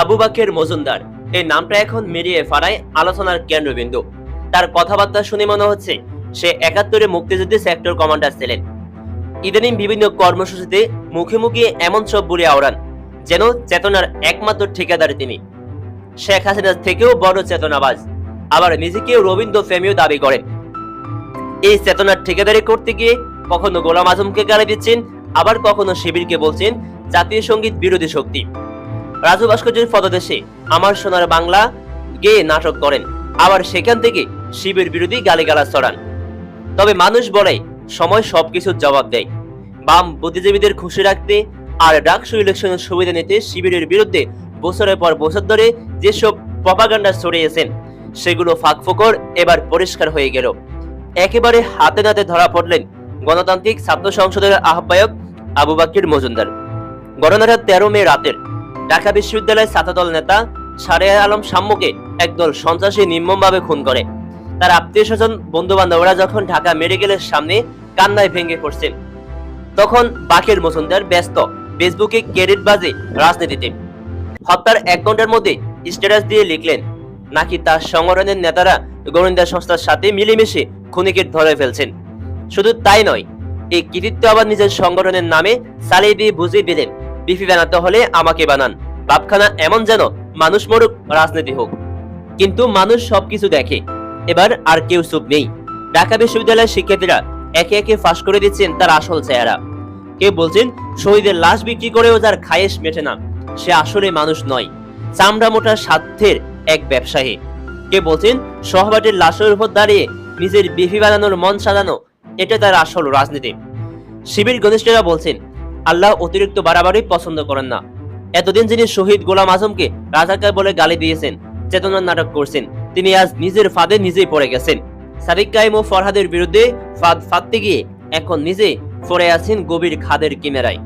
আবু বাকের মজুমদার। এই নামটা এখন মিলিয়ে ফাড়ায় আলোচনার কেন্দ্রবিন্দু। তার কথাবার্তা শুনে মনে হচ্ছে সে একাত্তরে মুক্তিযুদ্ধে সেক্টর কমান্ডার ছিলেন। ইদানিং বিভিন্ন কর্মসূচিতে মুখে মুখে এমন সব বলে আওড়ান, যেন চেতনার একমাত্র ঠিকাদার তিনি। শেখ হাসিনার থেকেও বড় চেতনাবাজ। আবার নিজেকেও রবীন্দ্র প্রেমীও দাবি করেন। এই চেতনার ঠিকাদারি করতে গিয়ে কখনো গোলাম আজমকে গালি দিচ্ছেন, আবার কখনো শিবিরকে বলছেন জাতীয় সংগীত বিরোধী শক্তি। রাজু ভাস্কর্যের পদদেশে আমার সোনার বাংলা গেয়ে নাটক করেন। আবার সেখান থেকে শিবির বিরোধী গালিগালাজ ছড়ান। তবে মানুষ বলে, সময় সবকিছুর জবাব দেয়। বাম বুদ্ধিজীবীদের খুশি রাখতে আর ডাকসু ইলেকশনের সুবিধা নিতে শিবিরের বিরুদ্ধে বছরের পর বছর ধরে যেসব প্রপাগান্ডা ছড়িয়েছেন, সেগুলো ফাঁকফোকর এবার পরিষ্কার হয়ে গেল। একেবারে হাতে নাতে ধরা পড়লেন গণতান্ত্রিক ছাত্র সংসদের আহ্বায়ক আবু বাকির মজুমদার। গণনার তেরো মে রাতের ঢাকা বিশ্ববিদ্যালয়ের ছাত্রদল নেতা সারে আলম সাম্যকে একদল সন্ত্রাসী নির্মমভাবে খুন করে। তার আত্মীয় স্বজন বন্ধু বান্ধবরা যখন ঢাকা মেডিকেলের সামনে কান্নায় ভেঙে পড়ছেন তখন বাকের মজুমদার ব্যস্ত, ফেসবুকে ক্রেডিট বাজে রাজনীতিতে। হত্যার এক ঘণ্টার মধ্যে স্ট্যাটাস দিয়ে লিখলেন, নাকি তার সংগঠনের নেতারা গোয়েন্দা সংস্থার সাথে মিলেমিশে খুনিকে ধরে ফেলছেন? শুধু তাই নয়, এই কৃতিত্ব আবার নিজের সংগঠনের নামে চালিয়ে দিয়ে বুঝিয়ে দিলেন বিপি বানাতে হলে আমাকে বানান। বাপখানা এমন যেন মানুষ মরুক, রাজনীতি হোক। কিন্তু মানুষ সবকিছু দেখে। এবার আর কেউ চুপ নেই। ঢাকা বিশ্ববিদ্যালয়ের শিক্ষার্থীরা একে একে ফাঁস করে দিচ্ছেন তার আসল চেহারা। কেউ বলছেন, শহীদের লাশ বিক্রি করেও যার খায়েশ মেটে না। সে আসলে মানুষ নয়। চামড়া মোটা স্বার্থের এক ব্যবসায়ী। কে বলছেন, সহপাঠীর লাশের উপর দাঁড়িয়ে নিজের বিফি বানানোর মন সাজানো, এটা তার আসল রাজনীতি। শিবির ঘনিষ্ঠরা বলছেন আল্লাহ অতিরিক্ত বাড়াবাড়ি পছন্দ করেন না। এতদিন যিনি শহীদ গোলাম আজমকে রাজাকার বলে গালি দিয়েছেন, চেতনার নাটক করছেন, তিনি আজ নিজের ফাঁদে নিজেই পড়ে গেছেন। সাদিক কাইম ও ফরহাদের বিরুদ্ধে ফাঁদ ফাঁদতে গিয়ে এখন নিজে পড়ে আছেন গভীর খাদের কিনারায়।